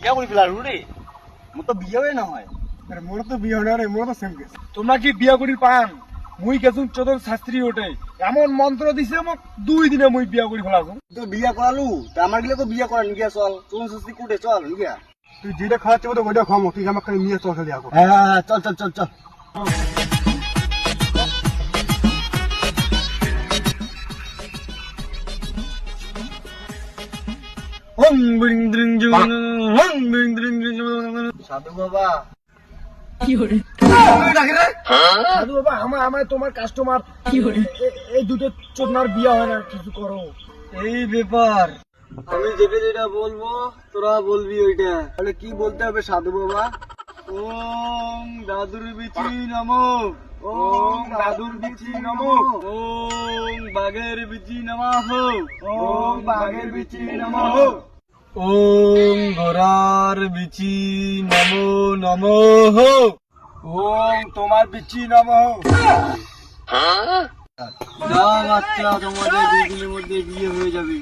বিয়া কৰি পেলালো ৰে মোৰ তো বিয়াৱে নহয়। আরে মোর তো বিয়ে হলে রে মোর তো সেম কেস তোমরা কি বিয়া করি পান? মুই গেছুন চোদন শাস্ত্রী ওঠে। এমন মন্ত্র দিছে মোক দুই দিনে মুই বিয়া করি ফেলাছুন তো বিয়া কৰালো তা আমাৰ গিলাকো বিয়া কৰা নিগিয়া চল। চোন সস্তি কোটে চল নিগিয়া তুই যেটা খাওয়াচ্ছে ওটা ওইটা খামো তুই আমাকে খালি নিয়ে চল খালি আগো হ্যাঁ হ্যাঁ হ্যাঁ, চল চল চল চল। হং বিং দ্রিং জুং সাধু বাবা। সাধু বাবা আমার আমার তোমার কাস্টমার এই দুটো চোদনার বিয়া হয় না কিছু করো। এই ব্যাপার। আমি যেটা যেটা বলব তোরা বলবি ওইটা। তাহলে কি বলতে হবে সাধু বাবা? ওম দাদুর বিচি নমো। ওম দাদুর বিচি নমো। ওম বাঘের বিচি নমঃ। ওম বাঘের বিচি নমঃ। ওম গোরার বিচি নমো নমঃ ওম তোমার বিচি নম যা বাচ্চা তোমাদের দুই দিনের মধ্যে বিয়ে হয়ে যাবে।